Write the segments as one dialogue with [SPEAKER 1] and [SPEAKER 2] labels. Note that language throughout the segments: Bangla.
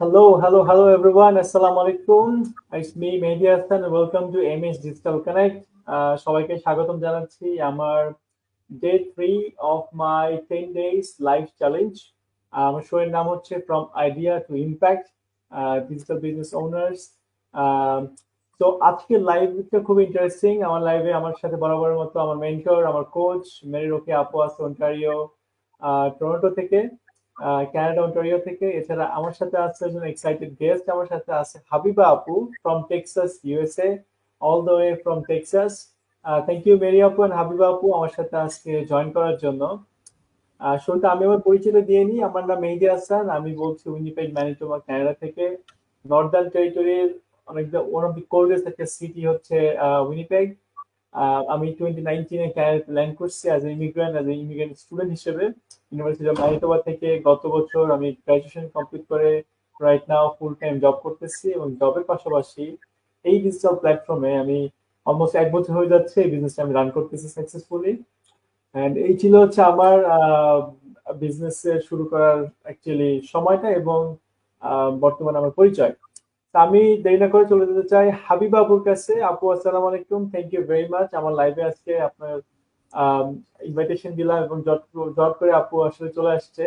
[SPEAKER 1] Hello, hello, hello everyone. Assalamu alaikum. It's me, Mehdi Hassan. Welcome to MS Digital Connect. Uh, সবাইকে স্বাগতম জানাচ্ছি আমার day three of my ten days life challenge আমার শোয়ের নাম হচ্ছে from idea to impact digital business owners তো আজকে লাইভটা খুব ইন্টারেস্টিং আমার লাইভে আমার সাথে বরাবরের মতো আমার মেন্টর আমার কোচ মেরি রোকে আপু আছে অন্টারিও টরন্টো থেকে ক্যানাডা অন্টারিও থেকে। এছাড়া আমার সাথে আছে একজন এক্সাইটেড গেস্ট আমার সাথে আছে হাবিবা আপু from Texas USA all the way from Texas thank you Meri আপু এন্ড হাবিবা আপু, আমার সাথে আজকে জয়েন করার জন্য। শুরুতে আমি আমার পরিচিত দিয়ে নিই। আমার নাম মেহেদি হাসান। আমি বলছি উইনিপেগ ম্যানিটোবা ক্যানাডা থেকে। নর্দার্ন টেরিটরির অনেক ওয়ান অফ দি কোল্ডেস্ট একটা সিটি হচ্ছে উইনিপেগ আমি টোয়েন্টি নাইনটিনে ক্যানাডাতে ল্যান্ড করছি as a immigrant as a immigrant student হিসেবে। ইউনিভার্সিটি অফ ম্যানিটোবা থেকে গত বছর আমি গ্রাজুয়েশন কমপ্লিট করে right now full time job করতেছি এবং জবের পাশাপাশি এই ডিজিটাল প্ল্যাটফর্মে আমি অলমোস্ট এক বছর হয়ে যাচ্ছে এই বিজনেসটা আমি রান করতেছি সাকসেসফুলি অ্যান্ড এই ছিল হচ্ছে আমার বিজনেস শুরু করার অ্যাকচুয়ালি সময়টা এবং বর্তমানে আমার পরিচয়। আমি দেরি না করে চলে যেতে চাই। হাবিবা কাছে। আপু, আসসালামু আলাইকুম। থ্যাংক ইউ ভেরি মাচ আমার লাইভে আজকে আপনার ইনভাইটেশন দিলাম এবং জট করে আপু আসলে চলে আসছে।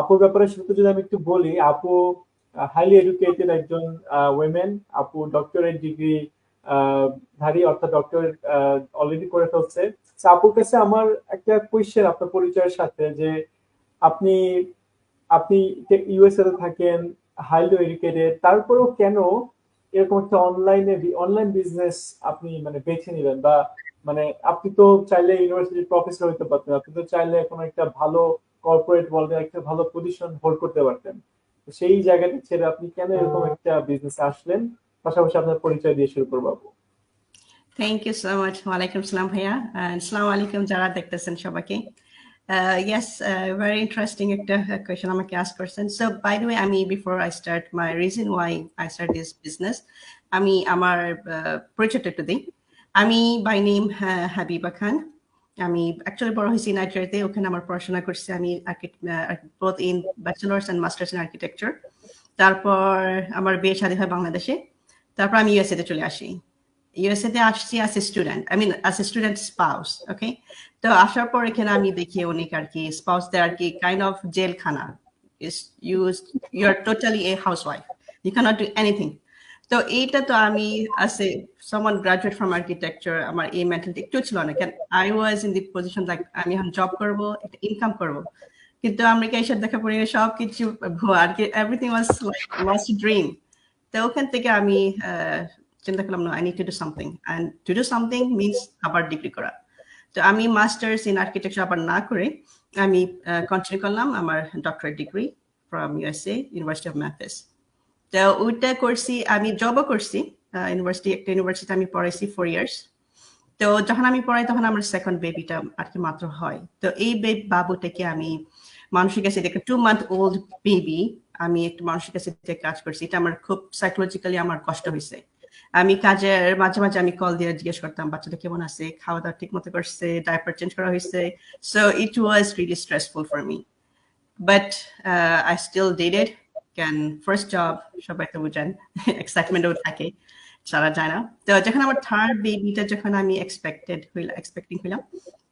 [SPEAKER 1] আপুর ব্যাপারে শুরুতে যদি আমি একটু বলি, আপু হাইলি এডুকেটেড একজন ওয়েমেন আপু ডক্টরেট ডিগ্রি ধারী, অর্থাৎ অলরেডি করে ফেলছে। আপুর কাছে আমার একটা কোয়েশ্চেন আপনার পরিচয়ের সাথে, যে আপনি আপনি ইউএসএ থাকেন হাইলি এডুকেটেড তারপরেও কেন এরকম একটা অনলাইনে অনলাইন বিজনেস আপনি মানে বেছে নিলেন বা মানে আপনি তো চাইলে ইউনিভার্সিটির প্রফেসর হইতে পারতেন, আপনি তো চাইলে কোনো একটা ভালো কর্পোরেট ওয়ার্ল্ডে একটা ভালো পজিশন হোল্ড করতে পারতেন। সেই জায়গাটা ছেড়ে আপনি কেন এরকম একটা বিজনেস আসলেন? পাশাপাশি আপনার পরিচয় দিয়ে শুরু করব আপু।
[SPEAKER 2] থ্যাংক ইউ সো মাচ ওয়ালাইকুম সালাম ভাইয়া। আসসালামু আলাইকুম যারা দেখতেছেন সবাইকে। Uh, yes, uh, very interesting uh, question আমাকে ask করছেন so by the way আমি before I start my reason why I start this business আমি আমার পরিচয়টা একটু দিই আমি বাই নেম হাবিবা খান আমি অ্যাকচুয়ালি বড় হয়েছি নাইজেরিয়াতে ওখানে আমার পড়াশোনা করছি আমি both in bachelors and masters in architecture তারপর আমার বিয়ে শাদী হয় বাংলাদেশে। তারপর আমি ইউএসএ তে চলে আসি। ইউএসএ তে আসছি as a student I mean as a student spouse okay তো আসার পর এখানে আমি দেখি অনেক আর কি স্পাউসদের আর কি কাইন্ড অফ জেলখানা is use you are totally a housewife you can't do anything তো এইটা তো আমি আস এ সামান গ্রাজুয়েট ফ্রম আর্কিটেকচার আমার এই মেন্টালিটি একটু ছিল না। কেন I was in the position like আমি এখন জব করব, একটা ইনকাম করব। কিন্তু আমেরিকা এসে দেখা পড়ে, সব কিছু আর কি এভরিথিং ওয়াজ লস্ট ড্রিম তো ওখান থেকে আমি চিন্তা করলাম না I need to do something and to do something means আবার ডিগ্রি করা। তো আমি মাস্টার্স ইন আর্কিটেকচার আবার না করে আমি কন্টিনিউ করলাম আমার doctorate degree from USA university of ম্যাথেস তো ওইটা করছি, আমি জবও করছি ইউনিভার্সিটি একটা ইউনিভার্সিটি আমি পড়াইছি ফোর ইয়ার্স তো যখন আমি পড়াই তখন আমার সেকেন্ড বেবিটা আর কি মাত্র হয়। তো এই বাবুটাকে আমি মানুষের কাছে দেখে টু মান্থ ওল্ড বেবি আমি একটু মানুষের কাছে কাজ করছি। এটা আমার খুব সাইকোলজিক্যালি আমার কষ্ট হয়েছে আমি কাজের মাঝে মাঝে আমি কল দিয়ে জিজ্ঞেস করতাম, বাচ্চাটা কেমন আছে? খাওয়া দাওয়া ঠিক মতো করছে? ডাইপার চেঞ্জ করা হয়েছে? So it was really stressful for me but I still did it can first job সবাই তো বুঝেন এক্সাইটমেন্টও থাকে, সারা যায় না। তো যখন আমার থার্ড বেবিটা যখন আমি এক্সপেক্টেড হইলাম এক্সপেক্টিং হইলাম,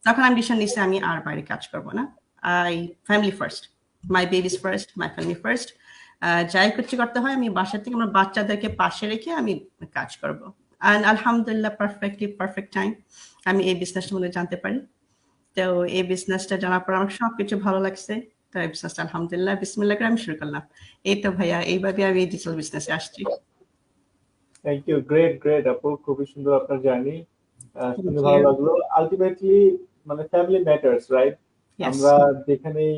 [SPEAKER 2] তখন আমি ডিসিশন নিচ্ছি আমি আর বাইরে কাজ করব না। I family first my babies first my family first যাই কিছু করতে হয় আমি বাসা থেকে আমার বাচ্চাদেরকে পাশে রেখে আমি কাজ করব। অ্যান্ড আলহামদুলিল্লাহ পারফেক্টলি পারফেক্ট টাইম আমি এই বিজনেসটার মধ্যে জানতে পারি। তো এই বিজনেসটা জানার পর আমার সব কিছু ভালো লাগছে। তো এই বিজনেসটা আলহামদুলিল্লাহ বিসমিল্লাহ করে আমি শুরু করলাম। এই তো ভাইয়া এইভাবে আমি এই ডিজিটাল বিজনেসে আসছি।
[SPEAKER 1] থ্যাংক ইউ গ্রেট গ্রেট আপু। খুবই সুন্দর আপনার জার্নি শুনে ভালো লাগল। আলটিমেটলি মানে ফ্যামিলি ম্যাটার্স রাইট আমরা যেখানেই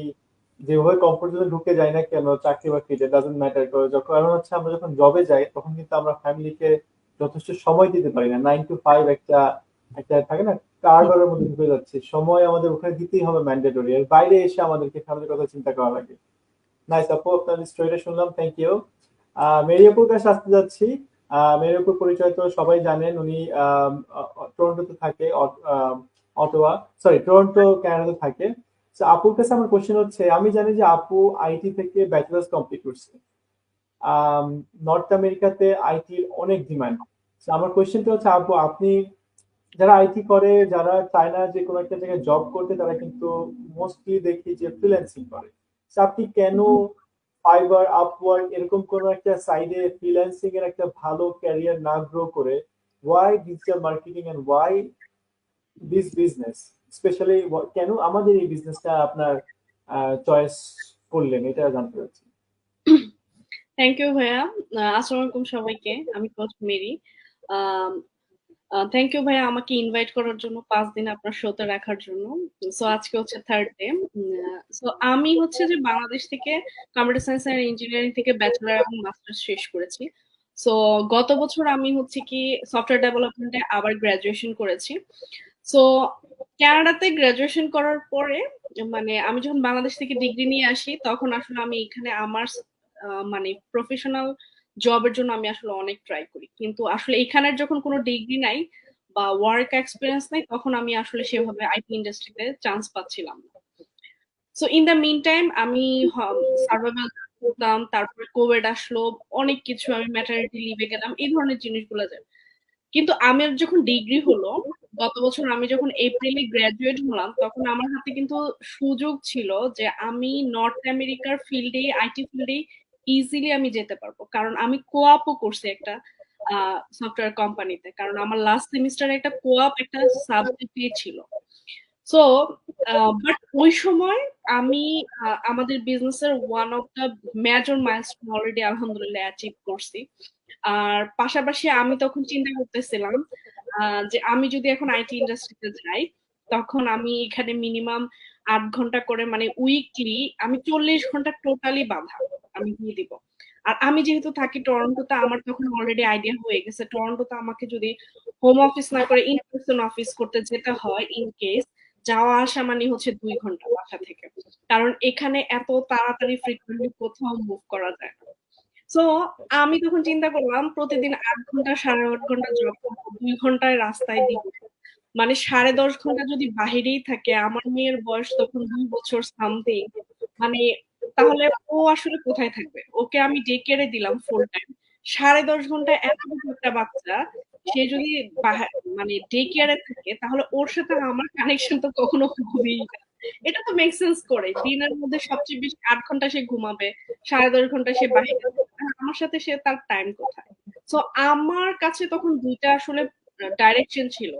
[SPEAKER 1] যেভাবে কমফোর্ট জোনে ঢুকে যাই না কেন, চাকরি বাকরিতে ডাজেন্ট ম্যাটার করে যখন, কারণ হচ্ছে আমরা যখন জবে যাই, তখন কিন্তু আমরা ফ্যামিলিকে যথেষ্ট সময় দিতে পারি না। নাইন টু ফাইভ একটা একটা থাকে না কারবারের মধ্যে ঢুকে যাচ্ছে, সময় আমাদের ওখানে দিতেই হবে ম্যান্ডেটরি আর বাইরে এসে আমাদেরকে ফ্যামিলির কথা চিন্তা করা লাগে। নাইস আপু, আপনার স্টোরিটা শুনলাম থ্যাংক ইউ মেরিয়াপুর কাছে আসতে যাচ্ছি। মেরিয়াপুর পরিচয় তো সবাই জানেন, উনি টরন্টোতে থাকে অটোয়া সরি টরন্টো ক্যানাডাতে থাকে। আপুর কাছে আমার কোশ্চেন হচ্ছে, আমি জানি যে আপু আইটি থেকে ব্যাচেলার্স কমপ্লিট করছে। নর্থ আমেরিকাতে আইটির অনেক ডিমান্ড আমার কোয়েশ্চেনটা হচ্ছে, আপু, আপনি যারা আইটি করে, যারা চায়না যে কোনো একটা জায়গায় জব করতে, তারা কিন্তু মোস্টলি দেখি যে ফ্রিল্যান্সিং করে। আপনি কেন ফাইবার আপওয়ার্ক এরকম কোন একটা সাইডে ফ্রিল্যান্সিং এর একটা ভালো ক্যারিয়ার না গ্রো করে why digital marketing and why this business specially কেন আমাদের এই বিজনেসটা আপনার চয়েস করলেন? এটা জানতে চাচ্ছি।
[SPEAKER 3] থ্যাংক ইউ ভাইয়া। আসসালামু আলাইকুম সবাইকে। আমি কোচ মেরি। থ্যাংক ইউ ভাইয়া, আমাকে ইনভাইট করার জন্য, পাঁচ দিন আপনার শোতে রাখার জন্য। সো আজকে হচ্ছে থার্ড ডে সো আমি হচ্ছে যে বাংলাদেশ থেকে কম্পিউটার সায়েন্স অ্যান্ড ইঞ্জিনিয়ারিং থেকে ব্যাচেলার এবং মাস্টার্স শেষ করেছি। সো গত বছর আমি হচ্ছে কি সফটওয়্যার ডেভেলপমেন্টে আবার গ্রাজুয়েশন করেছি। সো ক্যানাডাতে গ্রাজুয়েশন করার পরে মানে আমি যখন বাংলাদেশ থেকে ডিগ্রি নিয়ে আসি, তখন আসলে আমি এখানে আমার মানে প্রফেশনাল জবের জন্য আমি আসলে অনেক ট্রাই করি। কিন্তু আসলে এখানের যখন কোনো ডিগ্রি নাই বা ওয়ার্ক এক্সপিরিয়েন্স নাই, তখন আমি আসলে সেভাবে আইটি ইন্ডাস্ট্রিতে চান্স পাচ্ছিলাম না। So in the mean time আমি সার্ভাইভাল করতাম, তারপরে কোভিড আসলো, অনেক কিছু আমি ম্যাটারিটি লিভে গেলাম, এই ধরনের জিনিসগুলো যায়। কিন্তু আমার যখন ডিগ্রি হলো গত বছর আমি যখন এপ্রিলে গ্রাজুয়েট হলাম, তখন আমার হাতে কিন্তু সুযোগ ছিল যে আমি নর্থ আমেরিকার ফিল্ডে আইটি ফিল্ডে ইজিলি আমি যেতে পারব। কারণ আমি কোয়াপও করছি একটা সফটওয়্যার কোম্পানিতে কারণ আমার লাস্ট সেমিস্টারে একটা কোয়াপ একটা সাবজেক্ট ছিল। সো বাট ওই সময় আমি আমাদের বিজনেসের one of the major milestone already আলহামদুলিল্লাহ অ্যাচিভ করছি। আর পাশাপাশি আমি তখন চিন্তা করতেছিলাম যে আমি যদি এখন আইটি ইন্ডাস্ট্রিতে যাই, তখন আমি এখানে মিনিমাম আট ঘণ্টা করে মানে উইকলি আমি চল্লিশ ঘণ্টা টোটালি বাধা আমি দিয়ে দিব। আর আমি যেহেতু থাকি টরন্টোতে আমার তখন অলরেডি আইডিয়া হয়ে গেছে। টরন্টোতে আমাকে যদি হোম অফিস না করে ইন পার্সন অফিস করতে যেতে হয় ইন কেস যাওয়া আসা মানে হচ্ছে দুই ঘণ্টা বাসা থেকে। কারণ এখানে এত তাড়াতাড়ি ফ্রিকুয়েন্টলি কোথাও মুভ করা যায় না। সো আমি তখন চিন্তা করলাম, প্রতিদিন আট ঘণ্টা, সাড়ে আট ঘণ্টা জব দুই ঘন্টায় রাস্তায় দিব। মানে সাড়ে দশ ঘণ্টা যদি বাহিরেই থাকে, আমার মেয়ের বয়স তখন দুই বছর সামথিং মানে তাহলে ও আসলে কোথায় থাকবে? ওকে আমি ডে কেড়ে দিলাম ফুল টাইম সাড়ে দশ ঘণ্টা এত একটা বাচ্চা, সে যদি মানে ডে কেয়ারে থাকে, তাহলে ওর সাথে আমার কানেকশন তো কখনো হবেই না। এটা তো মেক সেন্স করে। দিনের মধ্যে সবচেয়ে বেশি আট ঘণ্টা সে ঘুমাবে, সাড়ে দশ ঘণ্টা সে বাহিরে আমার সাথে সে তার টাইম কোথায়? তো আমার কাছে তখন দুইটা আসলে ডাইরেকশন ছিল।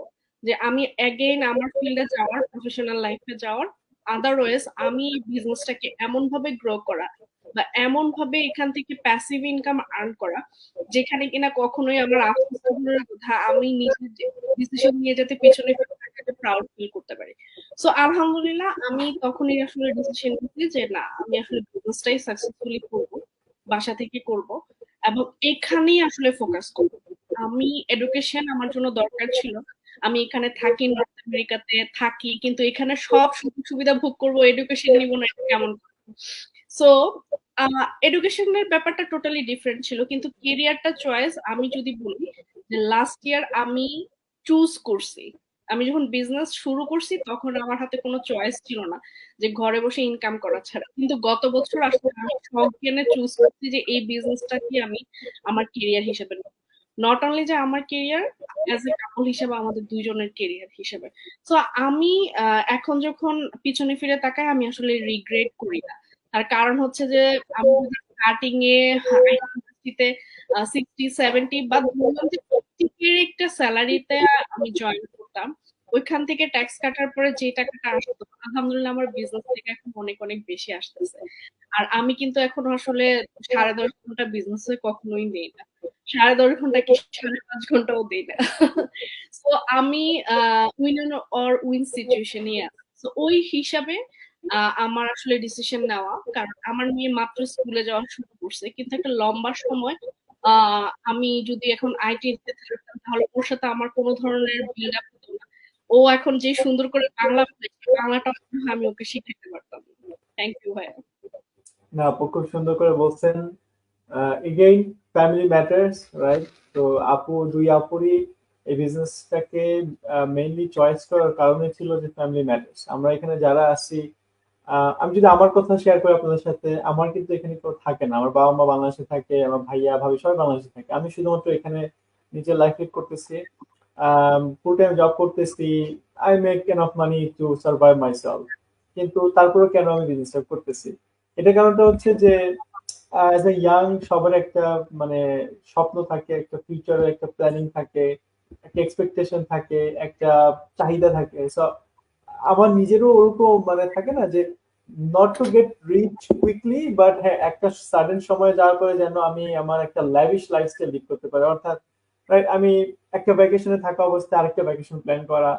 [SPEAKER 3] যে আমি অ্যাগেইন আমার ফিল্ডে যাওয়ার প্রফেশনাল লাইফে যাওয়ার আদারওয়াইজ আমি বিজনেসটাকে এমন ভাবে গ্রো করা। বা এমন ভাবে এখান থেকে প্যাসিভ ইনকাম আর্ন করা, যেখানে কিনা কখনোই আমার আফসোস কথা আমি নিজে ডিসিশন নিয়ে যাতে পেছনে প্রাউড ফিল করতে পারি। সো আলহামদুলিল্লাহ, আমি তখনই আসলে ডিসিশন নিয়েছি যে না, আমি আসলে বিজনেসটাই সাকসেসফুলি করব, বাসা থেকে করব এবং এখানেই আসলে ফোকাস করব। আমি এডুকেশন আমার জন্য দরকার ছিল। আমি এখানে থাকি নর্থ আমেরিকাতে থাকি, কিন্তু এখানে সব সুযোগ সুবিধা ভোগ করব এডুকেশন নিব না কেমন সো এডুকেশনের ব্যাপারটা টোটালি ডিফারেন্ট ছিল, কিন্তু কেরিয়ারটা চয়েস আমি যদি বলি যে লাস্ট ইয়ার আমি চুজ করছি। আমি যখন বিজনেস শুরু করছি তখন আমার হাতে কোনো চয়েস ছিল না যে ঘরে বসে ইনকাম করা ছাড়া। কিন্তু গত বছর আসলে আমি সব জ্ঞানে চুজ করছি যে এই বিজনেসটা কি আমি আমার কেরিয়ার হিসেবে নট অনলি যে আমার কেরিয়ার অ্যাজ এ কাপল হিসেবে আমাদের দুইজনের কেরিয়ার হিসেবে। তো আমি এখন যখন পিছনে ফিরে তাকাই আমি আসলে রিগ্রেট করি না। তার কারণ হচ্ছে যে আমি স্টার্টিং এ সিক্সটি সেভেন্টি বা যে প্রত্যেকের একটা স্যালারিতে আমি জয়েন করতাম। ওইখান থেকে ট্যাক্স কাটার পরে যে টাকাটা আসতো আলহামদুলিল্লাহ আমার বিজনেস থেকে এখন অনেক অনেক বেশি আসতেছে। আর আমি কিন্তু এখন আসলে সাড়ে দশ ঘণ্টা বিজনেসে কখনোই নেই না। সাড়ে দশ ঘণ্টা কি সাড়ে পাঁচ ঘন্টাও দেই না। তো আমি উইন অর উইন সিচুয়েশনই আছে। ওই হিসাবে আমার আসলে ডিসিশন নেওয়া। কারণ আমার মেয়ে মাত্র স্কুলে যাওয়া শুরু করছে। কিন্তু একটা লম্বা সময় আমি যদি এখন আইটি থাকতাম ওর সাথে আমার কোনো ধরনের ও এখন যে সুন্দর করে বাংলা বাংলাটা আমি ওকে শিখাতে পারতাম। থ্যাংক ইউ ভাইয়া।
[SPEAKER 1] না, আপু খুব সুন্দর করে বলছেন। এগেইন ফ্যামিলি ম্যাটার্স রাইট তো আপু, দুই আপুরই এই বিজনেসটাকে মেইনলি চয়েস করার কারণে ছিল যে ফ্যামিলি ম্যাটার্স আমরা এখানে যারা আছি আমি যদি আমার কথা শেয়ার করি আপনাদের সাথে, আমার কিন্তু এখানে কেউ থাকে না। আমার বাবা মা বাংলাদেশে থাকে, আমার ভাইয়া, ভাবি সবাই বাংলাদেশে থাকে। আমি শুধুমাত্র এখানে নিজের লাইফ লিড করতেছি। ফুল টাইম জব করতেছি। I make enough money to survive myself কিন্তু তারপরেও কেন আমি বিজনেসটা করতেছি? এটা কারণটা হচ্ছে যে অ্যাজ এ ইয়াং সবার একটা মানে স্বপ্ন থাকে, একটা ফিউচারের একটা প্ল্যানিং থাকে, একটা এক্সপেকটেশন থাকে, একটা চাহিদা থাকে। সো আমার নিজেরও ওরকম মানে থাকে না যে not to get rich quickly but হ্যাঁ একটা সাডেন সময় যাওয়ার পরে যেন আমি আমার একটা ল্যাভিশ লাইফস্টাইল লিড করতে পারি। অর্থাৎ right, আমি একটা ভ্যাকেশনে থাকা অবস্থায় আরেকটা ভ্যাকেশন প্ল্যান করা।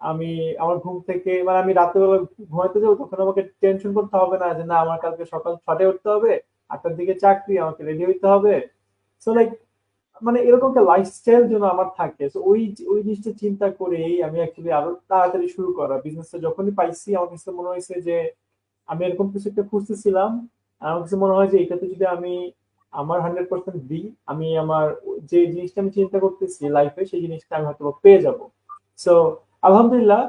[SPEAKER 1] আমি আমার ঘুম থেকে মানে আমি রাত্রেবেলা ঘুমাইতে যাব তখন আমাকে টেনশন করতে হবে না যে না আমার কালকে সকাল ছটায় উঠতে হবে আটটার দিকে চাকরি আমাকে রেডি হইতে হবে। সো লাইক মানে এরকম একটা লাইফস্টাইল যেন আমার থাকে। তো ওই ওই জিনিসটা চিন্তা করেই আমি অ্যাকচুয়ালি আরও তাড়াতাড়ি শুরু করা। বিজনেসটা যখনই পাইছি, আমার কাছে মনে হয়েছে যে, আমি এরকম কিছু একটা খুঁজতেছিলাম। আমার কাছে মনে হয় যে, এটাতে যদি আমি আমার হান্ড্রেড পার্সেন্ট দিই, আমি আমার যে জিনিসটা আমি চিন্তা করতেছি লাইফে সেই জিনিসটা আমি হয়তো পেয়ে যাব। সো আলহামদুলিল্লাহ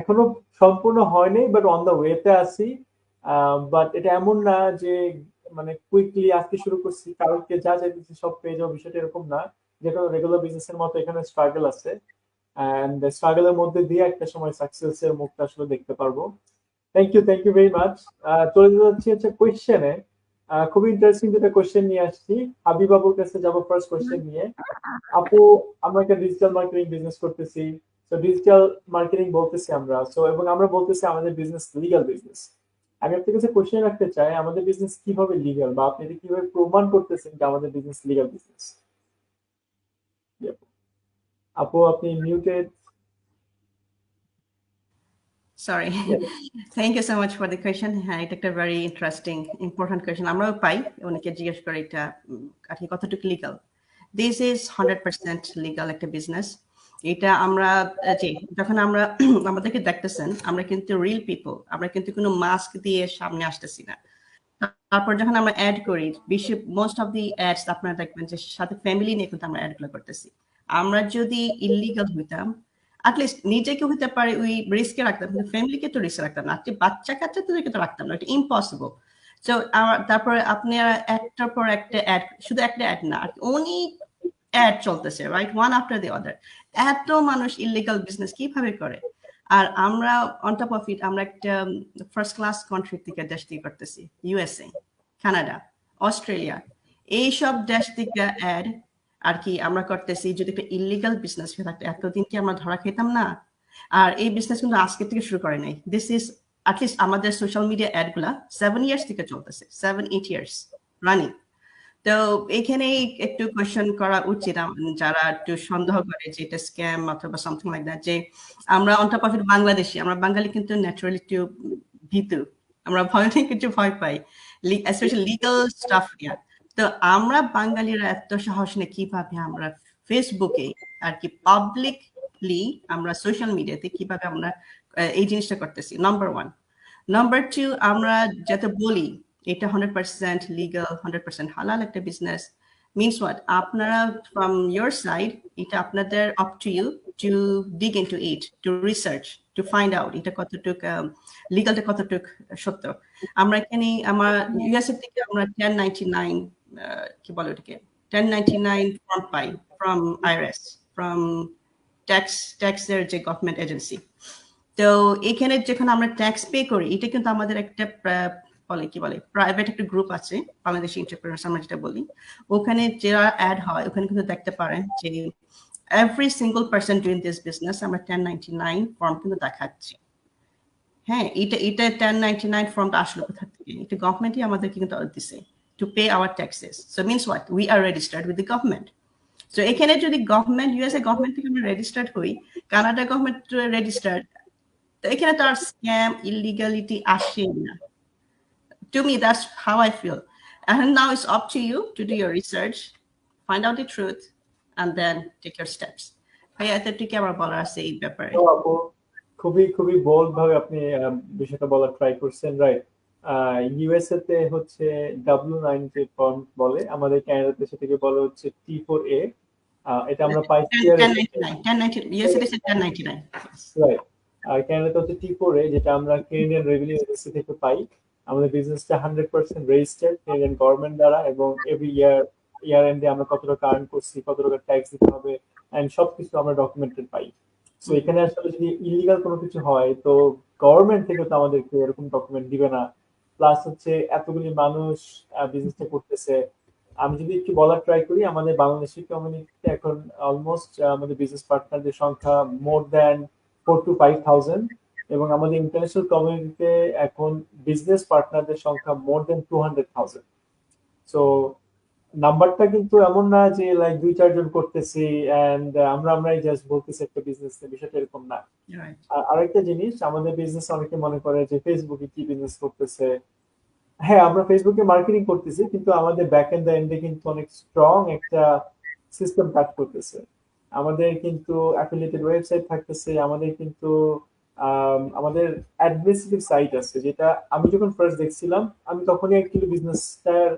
[SPEAKER 1] এখনও সম্পূর্ণ হয়নি বাট অন দ্য ওয়েতে আছি। বাট এটা এমন না যে মানে কুইকলি আজকে শুরু করছি কালকে যা চাইতেছি সব পেয়ে যাব, বিষয়টা এরকম না। যেটা রেগুলার বিজনেসের মতো এখানে স্ট্রাগল আছে। অ্যান্ড স্ট্রাগলের মধ্যে দিয়ে একটা সময় সাকসেস এর মুখটা আসলে দেখতে পারব। Thank you thank you very much চলে যাচ্ছি হচ্ছে কোয়েশ্চেনে খুবই ইন্টারেস্টিং যেটা কোয়েশ্চেন নিয়ে আসছি। হাবিব বাবুর কাছে যাব ফার্স্ট কোয়েশ্চেন নিয়ে। আপু, আমরা একটা ডিজিটাল মার্কেটিং বিজনেস করতেছি। তো ডিজিটাল মার্কেটিং বলতেছি আমরা। সো এবং আমরা বলতেছি আমাদের বিজনেস লিগাল বিজনেস আমি আপনার কাছে কোশ্চেন রাখতে চাই আমাদের বিজনেস কীভাবে লিগাল বা আপনি এটা কীভাবে প্রমাণ করতেছেন যে আমাদের বিজনেস লিগাল বিজনেস আপু আপনি muted
[SPEAKER 2] sorry
[SPEAKER 1] Yes.
[SPEAKER 2] Thank you so much for the question হ্যাঁ এটা একটা ভেরি ইন্টারেস্টিং ইম্পর্টেন্ট কোয়েশন আমরাও পাই অনেকে জিজ্ঞেস করে এটা উম, আর কি কতটুকু legal this is hundred percent legal একটা বিজনেস এটা আমরা যে যখন আমরা আমাদেরকে দেখতেছেন, আমরা কিন্তু রিল পিপল আমরা কিন্তু কোনো মাস্ক দিয়ে সামনে আসতেছি না। তারপর যখন আমরা অ্যাড করি, বেশি মোস্ট অফ দি অ্যাডস আপনারা দেখবেন যে সাথে ফ্যামিলি নিয়ে কিন্তু আমরা অ্যাডগুলো করতেছি। আমরা যদি ইলিগাল হইতাম অ্যাটলিস্ট নিজেকে হইতে পারে ওই রিস্কে রাখতাম, কিন্তু ফ্যামিলিকে তো রিস্কে রাখতাম না। বাচ্চা কাচ্চাদেরকে তো রাখতাম না, এটা ইম্পসিবল তো তারপরে আপনি একটার পর একটা অ্যাড শুধু একটা অ্যাড না অনেক অ্যাড চলতেছে right one after the other এত মানুষ ইলিগাল বিজনেস কীভাবে করে? আর আমরা অন টপ অফ ইট আমরা একটা ফার্স্ট ক্লাস কান্ট্রি থেকে দেশ থেকে করতেছি ইউএসএ কানাডা অস্ট্রেলিয়া এইসব দেশ থেকে অ্যাড আর কি আমরা করতেছি, যদি একটা ইলিগাল বিজনেস হয়ে থাকতো এতদিন কি আমরা ধরা খেতাম না? আর এই বিজনেস কিন্তু আজকে থেকে শুরু করে নাই। দিস ইজ অ্যাটলিস্ট আমাদের সোশ্যাল মিডিয়া অ্যাডগুলা সেভেন ইয়ার্স থেকে চলতেছে সেভেন এইট ইয়ার্স রানিং তো এখানে একটু কোয়েশ্চেন করা উচিত যারা একটু সন্দেহ করে যে এটা স্ক্যাম অথবা সামথিং লাইক দ্যাট যে আমরা অন ইট বাংলাদেশি, আমরা বাঙালি কিন্তু ন্যাচারালি একটু ভীতু, আমরা ভয় নিয়ে কিছু ভয় পাই স্পেশালি লিগাল স্টাফ নিয়ে। তো আমরা বাঙালিরা এত সাহস নিয়ে কীভাবে আমরা ফেসবুকে আর কি পাবলিকলি আমরা সোশ্যাল মিডিয়াতে কীভাবে আমরা এই জিনিসটা করতেছি? নাম্বার ওয়ান নাম্বার টু আমরা যাতে বলি এটা hundred percent legal hundred percent হালাল একটা বিজনেস মিনস হোয়াট আপনারা ফ্রম ইয়োর সাইড এটা আপনাদের up to you to dig into it to research to find out এটা কতটুক লিগালটা কতটুক সত্য। আমরা এখানে আমার ইউএসএ থেকে আমরা টেন নাইনটি নাইন কি বলে ওটাকে? টেন নাইনটি নাইন ফর্ম পাই ফ্রম আইআরএস ফ্রম ট্যাক্স ট্যাক্সের যে গভর্নমেন্ট এজেন্সি তো এখানে যখন আমরা ট্যাক্স পে করি, এটা কিন্তু আমাদের একটা বলে, কি বলে প্রাইভেট একটা গ্রুপ আছে, বাংলাদেশি এন্টারপ্রেনার্স আমরা যেটা বলি, ওখানে যারা অ্যাড হয়, ওখানে কিন্তু দেখতে পারেন যে every single person doing this business আমরা টেন নাইনটি নাইন ফর্ম কিন্তু দেখাচ্ছি। হ্যাঁ এটা এটা টেন নাইনটি নাইন ফর্মটা আসলো কোথা থেকে? এটা গভর্নমেন্টই আমাদেরকে কিন্তু দিছে to pay our taxes so means what we are registered with the government so এখানে যদি গভর্নমেন্ট ইউএসএ গভর্নমেন্ট থেকে আমরা রেজিস্টার্ড হই কানাডা গভর্নমেন্ট রেজিস্টার্ড তো এখানে তো আর স্ক্যাম ইলিগালিটি আসে না। To me that's how i feel. And now it's up to you to do your research find out the truth and then take your steps. ভাইয়া এত কি আমার বলার আছে এই ব্যাপারে
[SPEAKER 1] তো আপু খুবই খুবই বোল্ড ভাবে আপনি আহ, বিষয়টা বলার ট্রাই করছেন রাইট ইউএসএ তে হচ্ছে ডাব্লিউ নাইন যে ফর্ম বলে আমাদের ক্যানাডাতে সেটাকে বলে হচ্ছে টি ফোর এ এটা আমরা পাইছি
[SPEAKER 2] ten ninety nine ten ninety USA দিচ্ছে টেন নাইনটি নাইন
[SPEAKER 1] রাইট আর ক্যানাডাতে হচ্ছে টি ফোর এ যেটা আমরা কেনিয়ান রেভিনিউ এজেন্সি থেকে পাই। আমাদের বিজনেসটা hundred percent registered Kenyan government দ্বারা এবং এভরি ইয়ার ইয়ার এন্ডে আমরা কত টাকা আর্ন করছি কত টাকা ট্যাক্স দিতে হবে এন্ড সবকিছু আমরা ডকুমেন্টেড পাই। সো এখানে আসলে যদি ইলিগাল কোনো কিছু হয়, তো গভর্নমেন্ট থেকে তো আমাদেরকে এরকম ডকুমেন্ট দিবে না। প্লাস হচ্ছে এতগুলি মানুষ বিজনেসটা করতেছে। আমি যদি একটু বলার ট্রাই করি, আমাদের বাংলাদেশের কমিউনিটিতে এখন অলমোস্ট আমাদের বিজনেস পার্টনারদের সংখ্যা more than four to five thousand এবং আমাদের ইন্টারন্যাশনাল কমিউনিটিতে এখন বিজনেস পার্টনারদের সংখ্যা more than two hundred thousand so নাম্বারটা কিন্তু এমন না যে লাইক দুই চারজন করতেছি এন্ড আমরা আমরাই জাস্ট বলতেছি একটা বিজনেস বিষয়টা এরকম না। আর আরেকটা জিনিস আমাদের বিজনেস অনেকে মনে করে যে ফেসবুকে কি বিজনেস করতেছে? হ্যাঁ আমরা ফেসবুকে মার্কেটিং করতেছি কিন্তু আমাদের ব্যাক এন্ড এন্ডে কিন্তু অনেক স্ট্রং একটা সিস্টেম কাজ করতেছে। আমাদের কিন্তু অ্যাফিলিয়েটেড ওয়েবসাইট থাকতেছে আমাদের কিন্তু আমাদের অ্যাডমিনিস্ট্রেটিভ সাইট আছে, যেটা আমি যখন ফার্স্ট দেখছিলাম, আমি তখনই অ্যাকচুয়ালি বিজনেসটার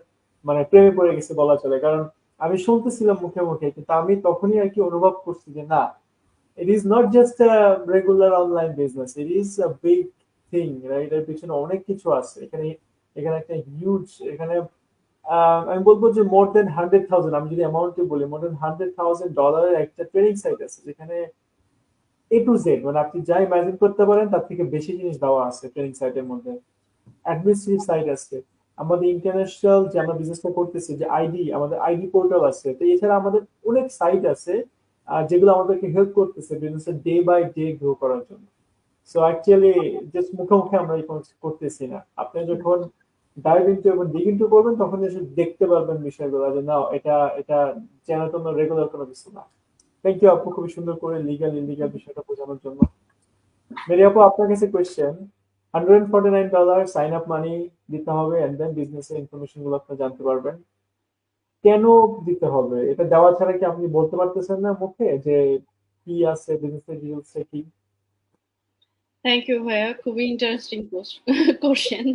[SPEAKER 1] মানে প্রেমে পড়ে গেছে বলা চলে। কারণ আমি শুনতেছিলাম মুখে মুখে, কিন্তু আমি তখনই আর কি অনুভব করছি যে না is not just a regular online business, it is a big thing, right? এর পিছনে অনেক কিছু আছে। এখানে এখানে একটা হিউজ এখানে আমি বলব যে মোর দেন হান্ড্রেড থাউজেন্ড আমি যদি অ্যামাউন্টে বলি মোর দেন হান্ড্রেড থাউজেন্ড ডলারের একটা ট্রেনিং সাইট আছে, যেখানে এ টু জেড মানে আপনি যা ইমাজিন করতে পারেন, তার থেকে বেশি জিনিস দেওয়া আছে ট্রেনিং সাইটের মধ্যে। অ্যাডমিনিস্ট্রেটিভ সাইট আছে। আমাদের ইন্টারন্যাশনাল যে আমরা বিজনেসটা করতেছি, যে আইডি আমাদের আইডি পোর্টাল আছে। তো এছাড়া আমাদের অনেক সাইট আছে যেগুলো আমাদেরকে হেল্প করতেছে বিজনেসের ডে বাই ডে গ্রো করার জন্য। সো অ্যাকচুয়ালি জাস্ট মুখে মুখে আমরা এই করতেছি না। আপনি যখন ডাইভ ইন্টু এবং ডিগ ইন্টু করবেন তখন এসে দেখতে পারবেন বিষয়গুলো, যে না, এটা এটা যেন কোনো রেগুলার কোনো কিছু না। থ্যাংক ইউ আপু, খুবই সুন্দর করে লিগাল ইলিগাল বিষয়টা বোঝানোর জন্য। মেরি আপু, আপনার কাছে question hundred forty nine dollar sign up money দিতে হবে এন্ড দেন বিজনেসের ইনফরমেশনগুলো আপনি জানতে পারবেন। কেন দিতে হবে? এটা দেওয়া ছাড়া কি আপনি বলতে পারতেছেন না মুখে যে কি আছে বিজনেসের ডিটেলসটা কি?
[SPEAKER 3] থ্যাংক ইউ ভাইয়া। খুবই ইন্টারেস্টিং কোশ্চেন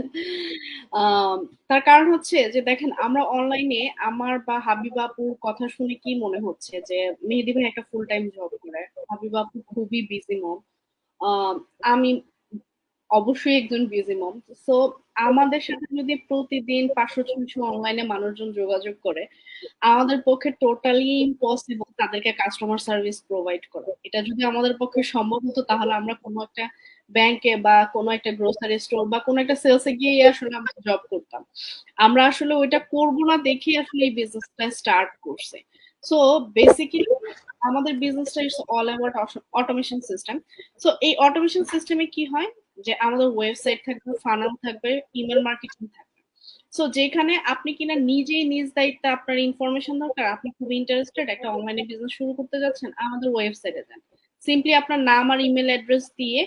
[SPEAKER 3] তার কারণ হচ্ছে যে, দেখেন, আমরা অনলাইনে আমার বা হাবিবাপুর কথা শুনে কি মনে হচ্ছে যে, মেহেদি ভাই একটা ফুল টাইম জব করে হাবিবাপু খুবই বিজি মম আমি অবশ্যই একজন বিজি মম সো আমাদের সাথে যদি প্রতিদিন পাঁচশো, ছয়শো অনলাইনে মানুষজন যোগাযোগ করে, আমাদের পক্ষে টোটালি ইম্পসিবল তাদেরকে কাস্টমার সার্ভিস প্রোভাইড করা। এটা যদি আমাদের পক্ষে সম্ভব হতো, তাহলে আমরা কোনো একটা ব্যাংকে বা কোনো একটা গ্রোসারি স্টোর বা কোনো একটা সেলসে গিয়ে আসলে আমরা জব করতাম। আমরা আসলে ওইটা করব না দেখে আসলে এই বিজনেসটা স্টার্ট করছে। সো বেসিক্যালি আমাদের বিজনেসটা is all about automation system so এই অটোমেশন সিস্টেমে কি হয়? যে আমাদের ওয়েবসাইট থাকবে ফানাল থাকবে ইমেল মার্কেটিং থাকবে। সো যেখানে আপনি কিনা নিজেই নিজ দায়িত্বে আপনার ইনফরমেশন দরকার, আপনি খুব ইন্টারেস্টেড একটা অনলাইনে বিজনেস শুরু করতে যাচ্ছেন, আমাদের ওয়েবসাইটে যান। সিম্পলি আপনার নাম আর ইমেল অ্যাড্রেস দিয়ে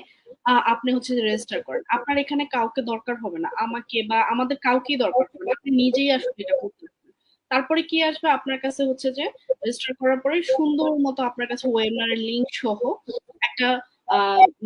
[SPEAKER 3] আপনি হচ্ছে রেজিস্টার করেন। আপনার এখানে কাউকে দরকার হবে না। আমাকে বা আমাদের কাউকেই দরকার হবে আপনি নিজেই আসলে এটা করতে তারপরে কি আসবে? আপনার কাছে হচ্ছে যে রেজিস্টার করার পরে সুন্দর মতো আপনার কাছে ওয়েবিনারের লিংক সহ একটা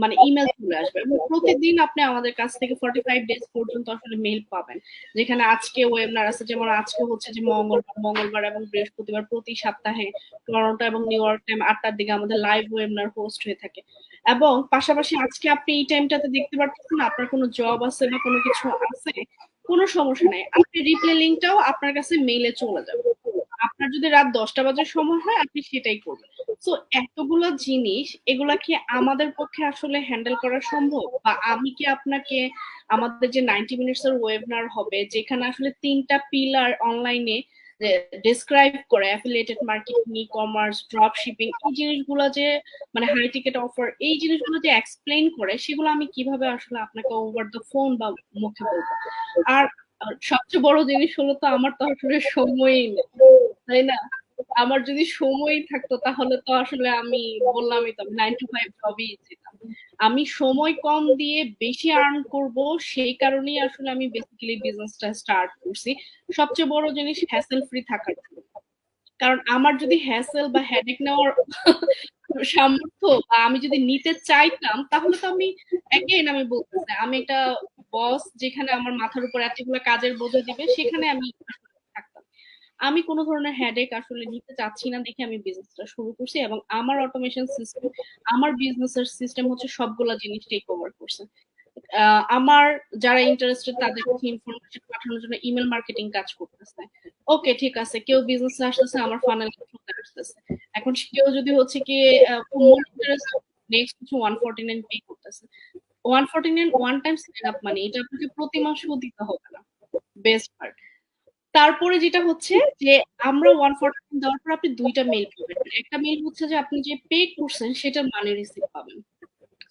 [SPEAKER 3] মানে ইমেল চলে আসবে। এবং প্রতিদিন আপনি আমাদের কাছ থেকে ফর্টি ফাইভ ডেজ পর্যন্ত আসলে মেল পাবেন। যেখানে আজকে ওয়েবিনার আছে। যেমন আজকে হচ্ছে যে মঙ্গলবার মঙ্গলবার এবং বৃহস্পতিবার প্রতি সপ্তাহে টরন্টো এবং নিউ ইয়র্ক টাইম আটটার দিকে আমাদের লাইভ ওয়েবিনার হোস্ট হয়ে থাকে। এবং পাশাপাশি আজকে আপনি এই টাইমটাতে দেখতে পাচ্ছেন আপনার কোনো জব আছে বা কোনো কিছু আছে, কোনো সমস্যা নেই। আপনি রিপ্লে লিঙ্কটাও আপনার কাছে মেইলে চলে যাবে। আপনার যদি রাত দশটা বাজার সময় হয়, আপনি সেটাই করবেন। তো এতগুলো জিনিস, এগুলা কি আমাদের পক্ষে আসলে হ্যান্ডেল করা সম্ভব? বা আমি কি আপনাকে, আমাদের যে নাইনটি মিনিটস এর ওয়েবিনার হবে, যেখানে আসলে তিনটা পিলার অনলাইনে ডিসক্রাইব করে affiliated marketing e commerce drop shipping এই জিনিসগুলো যে মানে হাই টিকেট অফার এই জিনিসগুলো যে এক্সপ্লেন করে, সেগুলো আমি কীভাবে আসলে আপনাকে ওভার দ্য ফোন বা মুখে বলব? আর সবচেয়ে বড় জিনিস হলো তো আমার তো আসলে সময়ই নেই, তাই না? আমার যদি সময় থাকতো, তাহলে তো আসলে আমি বললামই তো নাইন টু ফাইভ জবই যেতাম। আমি সময় কম দিয়ে বেশি আর্ন করব, সেই কারণেই আসলে আমি বেসিক্যালি বিজনেসটা স্টার্ট করছি। সবচেয়ে বড় জিনিস হ্যাসেল ফ্রি থাকার কারণ আমার যদি হ্যাসেল বা হেডেক নেওয়ার সামর্থ্য বা আমি যদি নিতে চাইতাম, তাহলে তো আমি এগেইন আমি বলতেছি, আমি একটা বস যেখানে আমার মাথার উপর এতগুলো কাজের বোঝা দিবে, সেখানে আমি আমি কোনো ধরনের হেডেক আসলে নিতে চাচ্ছি না দেখে আমি বিজনেসটা শুরু করছি এবং আমার অটোমেশন সিস্টেম আমার বিজনেসের সিস্টেম হচ্ছে সবগুলা জিনিস টেক ওভার করছে আমার যারা ইন্টারেস্টেড তাদের ইনফরমেশন পাঠানোর জন্য ইমেল মার্কেটিং কাজ করতেছে। ওকে ঠিক আছে, কেউ বিজনেস আসতেছে, আমার ফানেল আসতেছে। এখন কেউ যদি হচ্ছে কি নেক্সট কিছু ওয়ান ফোর্টি নাইন পে করতেছে। One forty nine one time set up মানে এটা আপনাকে প্রতি মাসেও দিতে হবে না। বেস্ট পার্ট তারপরে যেটা হচ্ছে যে আমরা ওয়ান ফোর্টি দেওয়ার পর আপনি দুইটা মেইল পাবেন। একটা মেইল হচ্ছে যে আপনি যে পে করছেন সেটার মানে রিসিভ পাবেন।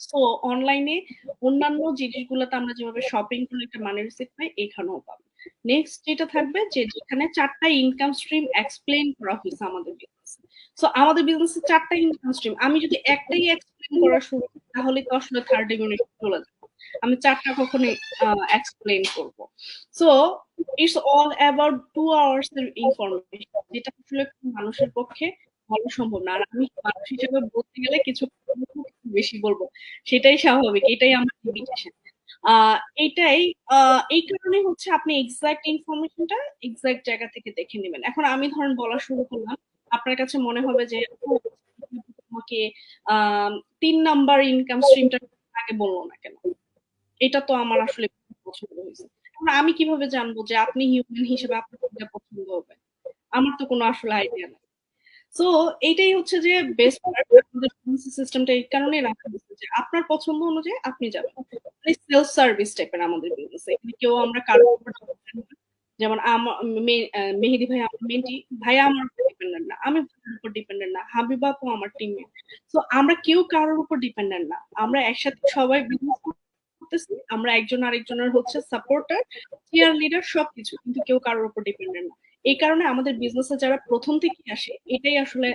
[SPEAKER 3] সো অনলাইনে অন্যান্য জিনিসগুলোতে আমরা যেভাবে শপিং করলে একটা মানে রিসিভ পাই এখানেও পাবেন। নেক্সট যেটা থাকবে যে যেখানে চারটা ইনকাম স্ট্রিম এক্সপ্লেন করা হয়েছে আমাদের বিজনেস সো আমাদের বিজনেসে চারটা ইনকাম স্ট্রিম আমি যদি একটাই এক্সপ্লেন করা শুরু করি তাহলে তো আসলে থার্ড ইউনিট চলে যাবে। আমি চারটা কখনো এক্সপ্লেন করব। So it's all about two hours এর ইনফরমেশন যেটা আসলে মানুষের পক্ষে বলা সম্ভব না। আর আমি মানুষ হিসেবে বলতে গেলে কিছু বেশি বলব, সেটাই স্বাভাবিক, এটাই আমার লিমিটেশন এটাই এই কারণে হচ্ছে আপনি এক্সাক্ট ইনফরমেশনটা এক্সাক্ট জায়গা থেকে দেখে নেবেন। এখন আমি ধরেন বলা শুরু করলাম, আপনার কাছে মনে হবে যে, তোমাকে তিন নাম্বার ইনকাম স্ট্রিমটা আগে বলল না কেন? এটা তো আমার আসলে পছন্দ হয়েছে। আমি কীভাবে জানব যে আপনি হিউম্যান হিসেবে আপনার কোনটা পছন্দ হবে? আমার তো কোনো আসলে আইডিয়া নাই। এইটাই হচ্ছে যে বেস্ট সিস্টেমটা এই কারণে রাখা হয়েছে যে আপনার পছন্দ অনুযায়ী আপনি যাবেন। সেলফ সার্ভিস টাইপের আমাদের বিজনেস এখানে কেউ আমরা কারও যেমন মেহেদি ভাই আমার মেন্টি ভাইয়া আমার উপর ডিপেন্ডেন্ট না। আমি ভাইয়ের উপর ডিপেন্ডেন্ট না। আমার আমরা কেউ কারোর উপর ডিপেন্ডেন্ট না। আমরা একসাথে সবাই বিজনেস করতেছি, আমরা একজন আরেকজনের হচ্ছে সাপোর্টার চিয়ার লিডার সবকিছু, কিন্তু কেউ কারোর উপর ডিপেন্ডেন্ট না। এই কারণে আমাদের বিজনেসে যারা প্রথম থেকে আসে, এটাই আসলে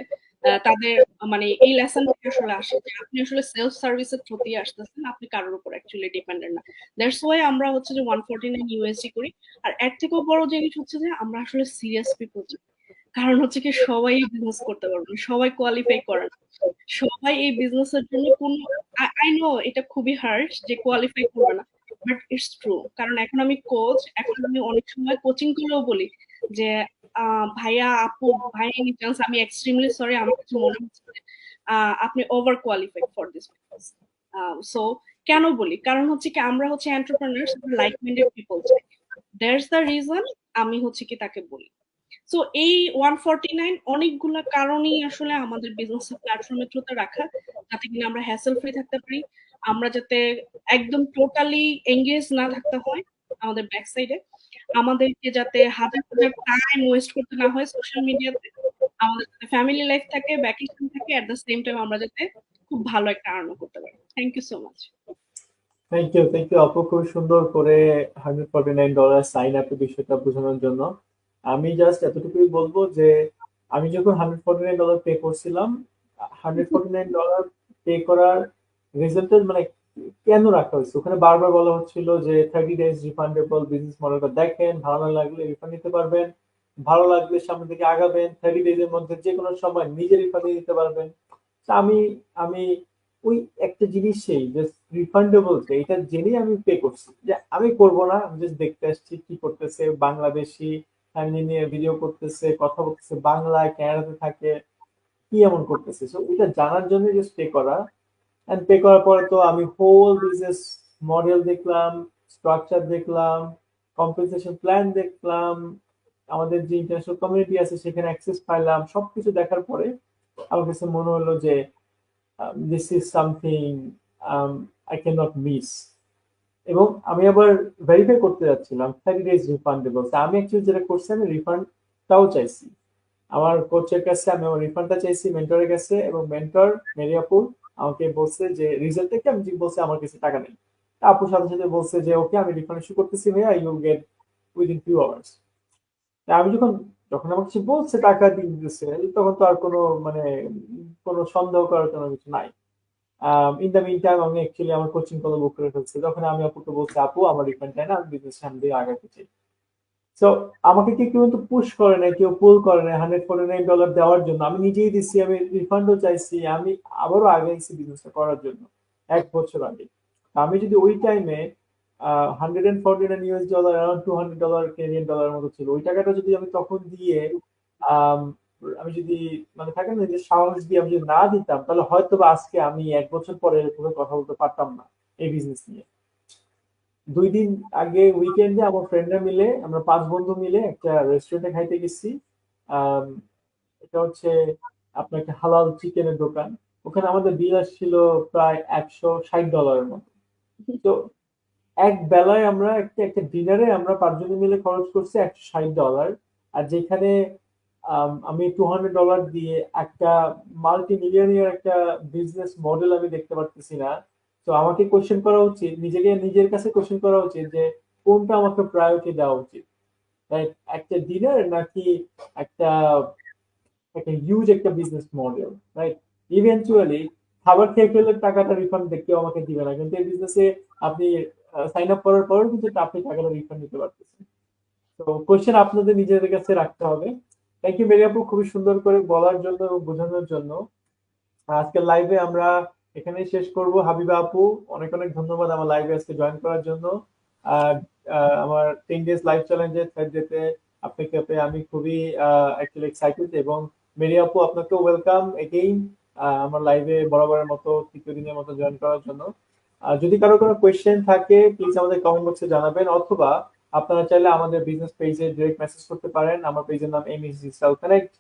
[SPEAKER 3] তাদের মানে এই লেসন আসলে আসে যে আপনি আসলে সেলফ সার্ভিসের প্রতি আসতেছেন, আপনি কারোর উপর অ্যাকচুয়ালি ডিপেন্ডেন্ট না। দ্যাটস ওয়াই আমরা হচ্ছে যে ওয়ান ফোর্টি নাইন ইউএসডি করি। আর এর থেকেও বড় জিনিস হচ্ছে যে আমরা আসলে সিরিয়াস পিপল কারণ হচ্ছে কি সবাই বিজনেস করতে পারবে সবাই কোয়ালিফাই করে না সবাই এই বিজনেসের জন্য কোন আই নো এটা খুবই হার্শ যে কোয়ালিফাই করবে না বাট ইটস ট্রু কারণ এখন আমি কোচ এখন আমি অনেক সময় কোচিং করেও বলি যে ভাইয়া, আপু, ভাই চান্স আমি এক্সট্রিমলি সরি আমার কাছে মনে হচ্ছে আপনি over qualified for this so কেন বলি? কারণ হচ্ছে কি আমরা হচ্ছে এন্টারপ্রেনার্স লাইক মাইন্ডেড পিপল চাই। দ্যাটস দ্য রিজন আমি হচ্ছে কি তাকে বলি। সো এই ওয়ান ফর্টি নাইন অনেকগুলা কারণেই আসলে আমাদের বিজনেস প্ল্যাটফর্মের থ্রুতে রাখা, যাতে কিনা আমরা হ্যাসেল ফ্রি থাকতে পারি, আমরা যাতে একদম টোটালি এঙ্গেজ না থাকতে হয় আমাদের ব্যাক সাইডে আমাদেরকে যাতে হাজার হাজার টাইম ওয়েস্ট করতে না হয় সোশ্যাল মিডিয়াতে আমাদের যাতে ফ্যামিলি লাইফ থাকে ভ্যাকেশন থাকে এট দ্য সেম টাইম আমরা যাতে খুব ভালো একটা আর্ন করতে পারি। Thank you so much
[SPEAKER 1] thank you thank you আপু। খুব সুন্দর করে hundred forty nine dollar sign আপের বিষয়টা বোঝানোর জন্য। আমি জাস্ট এতটুকুই বলব যে, আমি যখন hundred forty nine dollar pay করছিলাম hundred forty nine dollar pay করার রেজাল্টের মানে কেন রাখা হয়েছে? ওখানে বারবার বলা হচ্ছিল যে থার্টি ডেজ রিফান্ডেবল বিজনেস মডেলটা দেখেন, ভালো না লাগলে রিফান্ড নিতে পারবেন, ভালো লাগলে সামনে থেকে আগাবেন থার্টি ডেজ এর মধ্যে যে কোনো সময় নিজে রিফান্ড দিতে পারবেন। আমি আমি ওই একটা জিনিসই যে রিফান্ডেবল এটা জেনেই আমি পে করছি। যে আমি করব না, আমি জাস্ট দেখতে আসছি কি করতেছে বাংলাদেশি ফ্যামিলি নিয়ে ভিডিও করতেছে, কথা বলতেছে, বাংলায় ক্যানাডাতে থাকে, কি এমন করতেছে? সো এটা জানার জন্য জাস্ট পে করা। অ্যান্ড পে করার পরে তো আমি হোল বিজনেস মডেল দেখলাম স্ট্রাকচার দেখলাম কম্পেনসেশন প্ল্যান দেখলাম, আমাদের যে ইন্টারন্যাশনাল কমিউনিটি আছে সেখানে অ্যাক্সেস পাইলাম, সবকিছু দেখার পরে আমার কাছে মনে হলো যে this is something I can not miss এবং আমি আবার ভেরিফাই করতে যাচ্ছিলাম থার্টি ডেজ রিফান্ডেবল আমি অ্যাকচুয়ালি যেটা করছি, আমি রিফান্ডটাও চাইছি। আমার কোচের কাছে, আমি আমার রিফান্ডটা চাইছি মেন্টরের কাছে, এবং মেন্টর মেরিয়াপুর আমাকে বলছে যে রিজাল্ট থেকে আমি বলছে, আমার কাছে টাকা নেই। আপুর সাথে সাথে বলছে যে ওকে আমি রিফান্ড ইস্যু করতেছি ভাইয়া you get within few hours আমি যখন যখন আমার কাছে বলছে, টাকা দিয়ে দিতেছে, তখন তো আর কোনো মানে কোনো সন্দেহ করার কোনো কিছু নাই। ইন দ্য মিন টাইম আমি অ্যাকচুয়ালি আমার কোচিং কল বুক করে ফেলছি। তখন আমি আপুকে বলছি, আপু, আমার রিফান্ড চাই না আমি বিজনেস সামনে দিয়ে আগাতে চাই। সো আমাকে কেউ কিন্তু পুশ করে নাই, কেউ পুল করে নাই হান্ড্রেড ফোর্টি নাইন ডলার দেওয়ার জন্য। আমি নিজেই দিচ্ছি আমি রিফান্ডও চাইছি, আমি আবারও আগাইছি বিজনেসটা করার জন্য, এক বছর আগে। আমি যদি ওই টাইমে hundred and forty nine US dollar around two hundred dollar Kenyan dollar মতো ছিল, ওই টাকাটা যদি আমি তখন দিয়ে আম, যদি মানে থাকে না যে সাহস দিয়ে আমি যদি না দিতাম তাহলে হয়তো বা আজকে আমি এক বছর পরে এরকম কথা বলতে পারতাম না এই বিজনেস নিয়ে। দুই দিন আগে উইকেন্ডে আমার ফ্রেন্ডরা মিলে আমরা পাঁচ বন্ধু মিলে একটা রেস্টুরেন্টে খাইতে গেছি। এটা হচ্ছে আপনার একটা হালাল চিকেনের দোকান। ওখানে আমাদের বিল আসছিল প্রায় একশো ষাট ডলারের মতো। তো এক বেলায় আমরা একটা একটা ডিনারে আমরা পাঁচজনে মিলে খরচ করছি একশো ষাট ডলার আর যেখানে আম, আমি টু হান্ড্রেড ডলার দিয়ে একটা মাল্টি মিলিয়নিয়ার একটা বিজনেস মডেল আমি দেখতে পারতেছি না। তো আমাকে কোশ্চেন করা উচিত নিজেকে নিজের কাছে কোশ্চেন করা উচিত যে কোনটা আমাকে প্রায়োরিটি দেওয়া উচিত? একটা ডিনার নাকি একটা একটা হিউজ একটা বিজনেস মডেল রাইট ইভেন্চুয়ালি খাবার খেয়ে ফেলে টাকাটা রিফান্ড কেউ আমাকে দিবে না। কিন্তু এই বিজনেসে আপনি সাইন আপ করার পরেও কিন্তু আপনি টাকাটা রিফান্ড নিতে পারতেছেন। তো কোশ্চেন আপনাদের নিজেদের কাছে রাখতে হবে। থ্যাংক ইউ মেরি আপু খুবই সুন্দর করে বলার জন্য এবং বোঝানোর জন্য। আজকের লাইভে আমরা এখানেই শেষ করব। হাবিবা আপু, অনেক অনেক ধন্যবাদ আমার লাইভে আজকে জয়েন করার জন্য। আমার টেন ডেজ লাইভ চ্যালেঞ্জে থার্ড ডেতে আপনাকে পেয়ে আমি খুবই অ্যাকচুয়ালি এক্সাইটেড এবং মেরি আপু আপনাকেও ওয়েলকাম এগেইন আমার লাইভে বরাবরের মতো, তৃতীয় দিনের মতো জয়েন করার জন্য। যদি কারও কোনো কোয়েশ্চেন থাকে প্লিজ আমাদের কমেন্ট বক্সে জানাবেন অথবা আপনারা চাইলে আমাদের বিজনেস পেজে ডিরেক্ট মেসেজ করতে পারেন। আমার পেজের নাম এম ইস ডিজিটাল কানেক্ট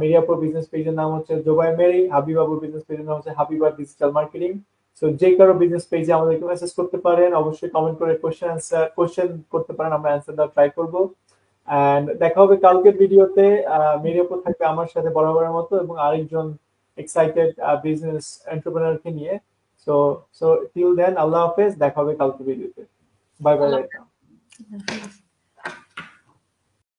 [SPEAKER 1] মেরিয়াপুর বিজনেস পেজের নাম হচ্ছে জোবাই মেরি। হাবিবাবুর বিজনেস পেজের নাম হচ্ছে হাবিবা ডিজিটাল মার্কেটিং সো যে কারও বিজনেস পেজে আমাদেরকে মেসেজ করতে পারেন, অবশ্যই কমেন্ট করে কোশ্চেন অ্যান্সার কোশ্চেন করতে পারেন, আমরা অ্যান্সার দেওয়ার ট্রাই করব। অ্যান্ড দেখা হবে কালকের ভিডিওতে। মিডিয়াপুর থাকবে আমার সাথে বরাবরের মতো এবং আরেকজন এক্সাইটেড বিজনেস এন্টারপ্রেনারকে নিয়ে। সো সো টিল দেন আল্লাহ হাফেজ। দেখা হবে কালকে ভিডিওতে। বাই বাই
[SPEAKER 3] আল্লাহ
[SPEAKER 2] Gracias.